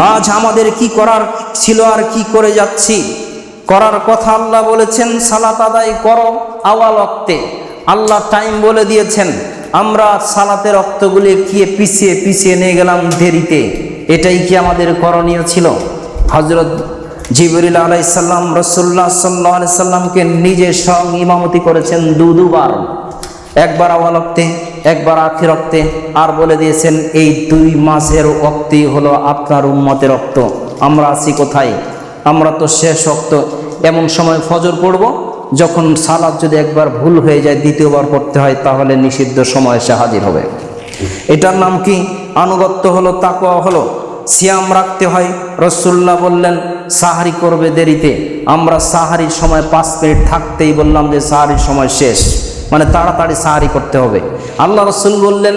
আজ আমাদের কি করার ছিল আর কি করে যাচ্ছি? করার কথা আল্লাহ বলেছেন, সালাত আদায় করো আওয়াল অক্তে আল্লাহ টাইম বলে দিয়েছেন, আমরা সালাতের রক্তগুলি গিয়ে পিছিয়ে পিছিয়ে নিয়ে গেলাম দেরিতে। এটাই কি আমাদের করণীয় ছিল? হজরত জিবরিল আলাইসাল্লাম রসুল্লাহ সাল্লাহ সাল্লামকে নিজে সং ইমামতি করেছেন দু দুবার একবার আওয়ালক্তে একবার আখিরক্তে আর বলে দিয়েছেন, এই দুই মাসের রক্তই হলো আপনার উম্মতের রক্ত আমরা আছি কোথায়? আমরা তো শেষ রক্ত এমন সময় ফজর পড়ব, যখন সালাদ যদি একবার ভুল হয়ে যায়, দ্বিতীয়বার পড়তে হয়, তাহলে নিষিদ্ধ সময় সে হাজির হবে। এটার নাম কি? আনুগত্য হলো, তাকওয়া হলো। সিয়াম রাখতে হয়। রসুল্লাহ বললেন, সাহারি করবে দেরিতে। আমরা সাহারির সময় পাঁচ মিনিট থাকতেই বললাম যে, সাহারির সময় শেষ। মানে তাড়াতাড়ি সাহারি করতে হবে। আল্লাহ রসুল বললেন,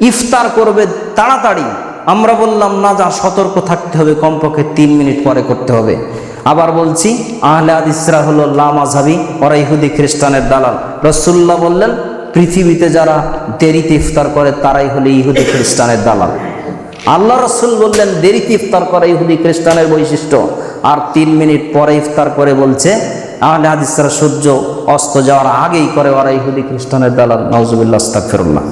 ইফতার করবে তাড়াতাড়ি। আমরা বললাম, না যা, সতর্ক থাকতে হবে, কমপক্ষে তিন মিনিট পরে করতে হবে। আবার বলছি, আহলে আদিসরা হলো লামাজাবি ওরা ইহুদি, খ্রিস্টানের দালাল। রসুল্লাহ বললেন, পৃথিবীতে যারা দেরিতে ইফতার করে, তারাই হলো ইহুদি, খ্রিস্টানের দালাল। আল্লাহ রসুল বললেন, দেরিতে ইফতার করা ইহুদি, খ্রিস্টানের বৈশিষ্ট্য। আর তিন মিনিট পরে ইফতার করে বলছে আহলে হাদিসরা সূর্য অস্ত যাওয়ার আগেই করে ওরা ইহুদি খ্রিস্টানের দালাল নওজুবিল্লাহ আস্তাগফিরুল্লাহ।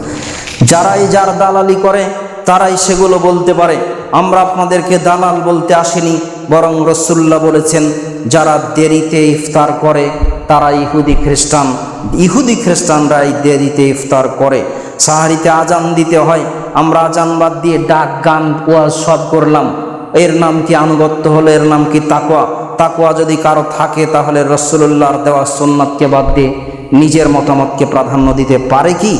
যারাই যার দালালি করে, তারাই সেগুলো বলতে পারে। আমরা আপনাদেরকে দালাল বলতে আসিনি, বরং রসুল্লাহ বলেছেন, যারা দেরিতে ইফতার করে, তারা ইহুদি খ্রিস্টান। ইহুদি খ্রিস্টানরাই দেরিতে ইফতার করে। সাহারিতে আজান দিতে হয়, আমরা আজান বাদ দিয়ে ডাক, গান, ওয়াজ সব করলাম। এর নাম কি আনুগত্য হলো, এর নাম কি তাকোয়া তাকোয়া যদি কারও থাকে, তাহলে রসুল্লাহর দেওয়া সোননাথকে বাদ দিয়ে নিজের মতামতকে প্রাধান্য দিতে পারে কি?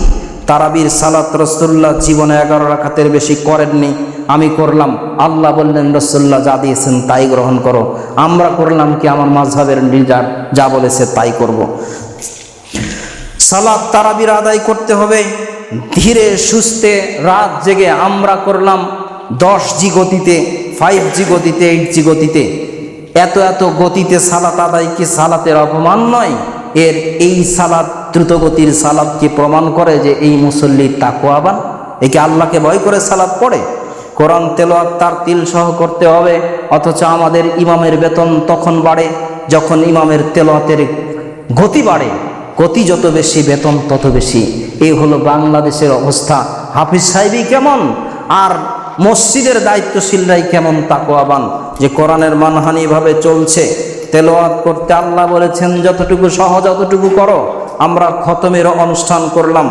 তারাবির সালাত রসুল্লাহ জীবনে এগারো রাখাতের বেশি করেননি। আমি করলাম, আল্লাহ বললেন রসুল্লাহ যা দিয়েছেন তাই গ্রহণ করো। আমরা করলাম কি, আমার মাঝহের লিডার যা বলেছে তাই করব। সালাত তারাবির আদায় করতে হবে। ধীরে সুস্থে রাত জেগে আমরা করলাম দশ জি গতিতে ফাইভ জি গতিতে এইট জি গতিতে। এত এত গতিতে সালাত আদায় কি সালাতের অপমান নয়? এর এই সালাদ দ্রুতগতির সালাদ কি প্রমাণ করে যে এই মুসল্লি তাকুয়াবান একে আল্লাহকে ভয় করে সালাদ পড়ে? কোরআন তেলোয়াত তার তিল সহ করতে হবে, অথচ আমাদের ইমামের বেতন তখন বাড়ে, যখন ইমামের তেলোয়াতের গতি বাড়ে। গতি যত বেশি, বেতন তত বেশি। এই হলো বাংলাদেশের অবস্থা। হাফিজ সাহেবই কেমন? আর মসজিদের দায়িত্বশীলরাই কেমন তাকোয়াবান যে কোরআনের মানহানিভাবে চলছে তেলোয়াত করতে আল্লাহ বলেছেন, যতটুকু সহজ, অতটুকু করো। আমরা খতমের অনুষ্ঠান করলাম।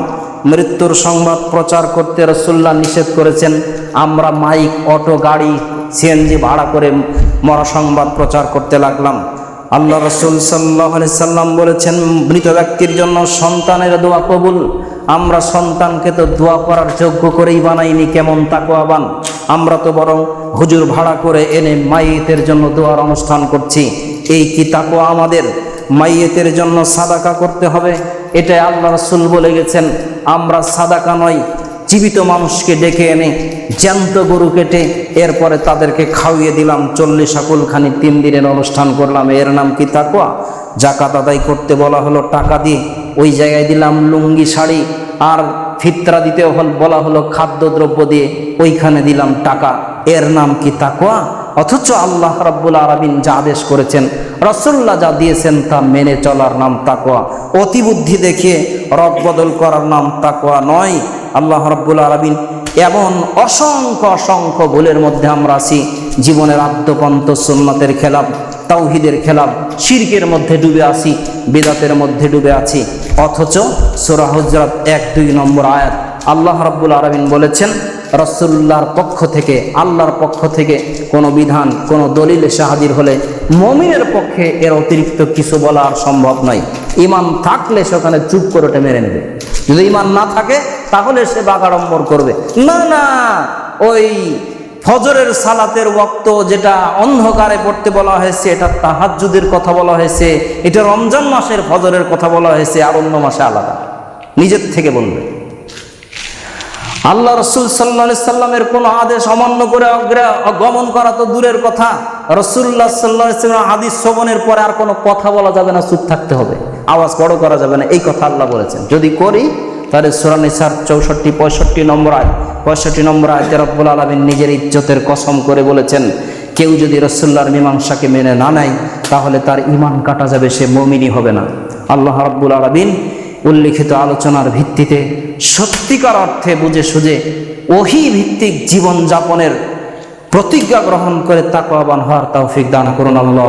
মৃত্যুর সংবাদ প্রচার করতে রসুল্লাহ নিষেধ করেছেন, আমরা মাইক, অটো, গাড়ি, সিএনজি ভাড়া করে মরা সংবাদ প্রচার করতে লাগলাম। আল্লাহ রসুল সাল্লাহ সাল্লাম বলেছেন, মৃত ব্যক্তির জন্য সন্তানের দোয়া কবুল। আমরা সন্তানকে তো দোয়া করার যোগ্য করেই বানাইনি, কেমন তাকোয়াবান আমরা তো বরং হুজুর ভাড়া করে এনে মাইয়েতের জন্য দোয়ার অনুষ্ঠান করছি। এই কি তাকোয়া আমাদের? মাইয়েতের জন্য সাদাকা করতে হবে? এটাই আল্লাহ রসুল বলে গেছেন, আমরা সাদাকা নয় জীবিত মানুষকে ডেকে এনে জ্যান্ত গরু কেটে এরপরে তাদেরকে খাওয়িয়ে দিলাম, চল্লিশ আকুলখানি তিন দিনের অনুষ্ঠান করলাম। এর নাম কি তাকুয়া জাকাত আদায় করতে বলা হলো টাকা দিয়ে। ওই জায়গায় দিলাম লুঙ্গি, শাড়ি আর ফিতরা দিতে বলা হলো খাদ্যদ্রব্য দিয়ে। ওইখানে দিলাম টাকা। এর নাম কি তাকুয়া অথচ আল্লাহ রাব্বুল আরবিন যা আদেশ করেছেন রসুল্লাহ যা দিয়েছেন তা মেনে চলার নাম তাকোয়া অতিবুদ্ধি দেখিয়ে রব বদল করার নাম তাকোয়া নয়। আল্লাহ রাব্বুল আরবিন এমন অসংখ্য অসংখ্য ভুলের মধ্যে আমরা আছি, জীবনের আদ্যপন্ত সুন্নতের খেলাপ, তাওহিদের খেলাপ, শিরকের মধ্যে ডুবে আছি, বেদাতের মধ্যে ডুবে আছি। অথচ সোরা হজরত এক দুই নম্বর আয়াত আল্লাহ রাব্বুল আরবিন বলেছেন রসুল্লাহর পক্ষ থেকে, আল্লাহর পক্ষ থেকে কোনো বিধান, কোনো দলিল এসে হাজির হলে মমিনের পক্ষে এর অতিরিক্ত কিছু বলা আর সম্ভব নয়। ইমান থাকলে সেখানে চুপ করে ওটা মেরে নেবে। যদি ইমান না থাকে, তাহলে সে বাগাড়ম্বর করবে। না না, ওই ফজরের সালাতের ওক্ত যেটা অন্ধকারে পড়তে বলা হয়েছে, এটা তাহাজ্জুদের কথা বলা হয়েছে, এটা রমজান মাসের ফজরের কথা বলা হয়েছে, আর অন্য মাসে আলাদা। নিজের থেকে বলবে। আল্লাহ রসুল সাল্লা সাল্লামের কোনো আদেশ অমান্য করে গমন করা তো দূরের কথা। রসুল্লাহ সাল্লাহ হাদিস শ্রবণের পরে আর কোনো কথা বলা যাবে না, চুপ থাকতে হবে। আওয়াজ বড় করা যাবে না, এই কথা আল্লাহ বলেছেন। যদি করি, তাহলে সুরানি সার চৌষট্টি, পঁয়ষট্টি নম্বর আয় পঁয়ষট্টি নম্বর আয়তে রব্বুল আলমিন নিজের ইজ্জতের কসম করে বলেছেন, কেউ যদি রসুল্লাহর মীমাংসাকে মেনে না নেয়, তাহলে তার ইমান কাটা যাবে, সে মমিনই হবে না। আল্লাহ রব্বুল আলমিন উল্লিখিত আলোচনার ভিত্তিতে সত্যিকার অর্থে বুঝে সুঝে ওহি ভিত্তিক জীবনযাপনের প্রতিজ্ঞা গ্রহণ করে তাকওয়াবান হওয়ার তৌফিক দান করুন আল্লাহ।